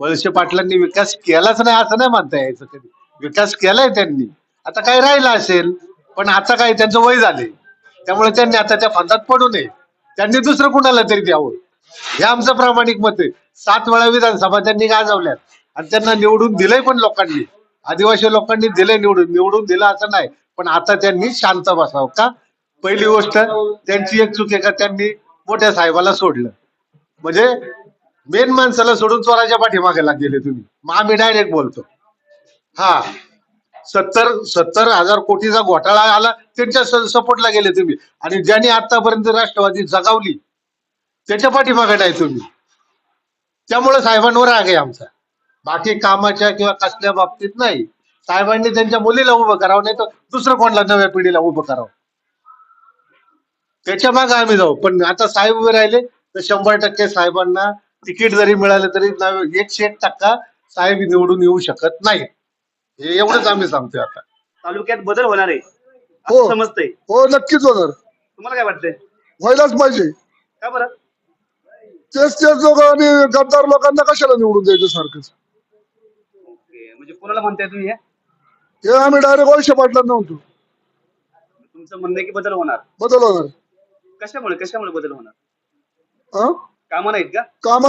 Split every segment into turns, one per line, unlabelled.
वळसे पाटलांनी विकास केलाच नाही असं नाही म्हणता यायचं कधी. विकास केलाय त्यांनी. आता काय राहिला असेल पण आता काय त्यांचं वय झाले त्यामुळे त्यांनी आता त्या फंदात पडू नये. त्यांनी दुसरं कुणाला तरी द्यावं. हे आमचं प्रामाणिक मत आहे. सात वेळा विधानसभा त्यांनी गाजवल्यात. आणि त्यांना निवडून दिलंय पण लोकांनी. आदिवासी लोकांनी दिलंय निवडून. निवडून दिलं असं नाही. पण आता त्यांनी शांत बसावं का? पहिली गोष्ट त्यांची एक चूक आहे का? त्यांनी मोठ्या साहेबाला सोडलं. म्हणजे मेन माणसाला सोडून चोराच्या पाठीमागे गेले तुम्ही. मग आम्ही डायरेक्ट बोलतो. हा. सत्तर सत्तर हजार कोटीचा घोटाळा आला त्यांच्या सपोर्टला गेले तुम्ही. आणि ज्यांनी आतापर्यंत राष्ट्रवादी जगावली त्याच्या पाठीमागे नाही तुम्ही. त्यामुळे साहेबांवर राग आहे आमचा. बाकी कामाच्या किंवा कसल्या बाबतीत नाही. साहेबांनी त्यांच्या मुलीला उभं करावं नाही तर दुसरं कोणला नव्या पिढीला उभं करावं. त्याच्यामागे आम्ही जाऊ. पण आता साहेब उभे राहिले तर शंभर टक्के साहेबांना तिकीट जरी मिळालं तरी नव- एकशे एक टक्का साहेब निवडून येऊ शकत नाही. हे एवढंच आम्ही सांगतोय आता.
तालुक्यात बदल होणार आहे.
हो.
समजतंय.
हो नक्कीच होणार.
तुम्हाला काय वाटतंय?
व्हायलाच पाहिजे.
का बरं?
तेच तेच लोक आणि गद्दार लोकांना कशाला निवडून द्यायचं सारखंच?
ओके म्हणजे कोणाला म्हणताय तुम्ही हे?
हे आम्ही डायरेक्ट वळशे पाटलांना म्हणतो.
तुमचं म्हणणं आहे की बदल होणार.
बदल होणार.
कशामुळे कशामुळे बदल होणार?
हा?
कामं नाहीत का?
काम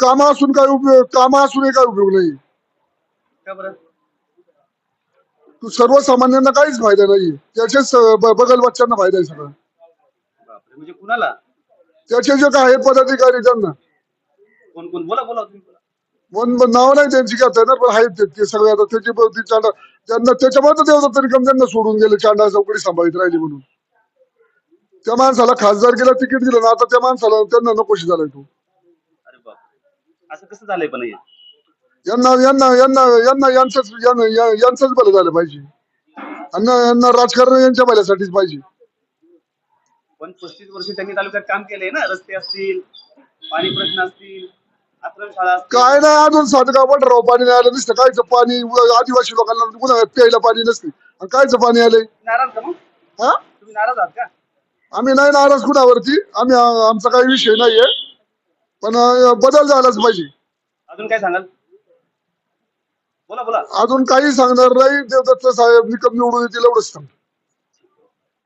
काम असून काय उपयोग काम असूनही काय उपयोग नाही.
का बरं?
तू सर्वसामान्यांना काहीच फायदा नाही त्याचेच ब- बगल बच्चांना फायदा आहे सगळा.
बापरे म्हणजे कुणाला?
त्याचे जे काय आहेत पदाधिकारी त्यांना.
कोण कोण? बोला बोला तुम्ही. बोला
मन मन- नाव नाही त्यांची पण आहेत ते- ते सगळे. आता त्याची ती चांडा त्यांना त्याच्यामुळे तर देवदत्त तरी कम त्यांना सोडून गेले चांडा चौकडी सांभाळीत राहिली म्हणून. त्या माणसाला खासदारकीला तिकीट दिलं ना आता त्या माणसाला त्यांना नकोशी झालाय तो.
अरे बाप असं कसं झालंय पण हे?
यांना यांना यांना यांना यांचंच यांना या- यांचंच भलं झालं पाहिजे. यांना यांना राजकारण यांच्या भल्यासाठीच पाहिजे.
पण पस्तीस वर्ष त्यांनी तालुक्यात काम केलंय ना रस्ते असतील पाणी प्रश्न असतील
काय नाही अजून साधं का राव पाणी नाही आलं नुसतं कायचं पाणी आदिवासी लोकांना उन्हाळ्यात प्यायला पाणी नसते. आणि कायचं पाणी आलंय?
नाराज का मग?
हा?
तुम्ही नाराज आहात का?
आम्ही नाही नाराज कुणावरती. आम्ही आमचा काही विषय नाहीये. पण बदल झालाच पाहिजे.
अजून काय सांगाल? बोला बोला.
अजून काही सांगणार नाही. देवदत्त साहेब निकम निवडून येतील एवढंच सांग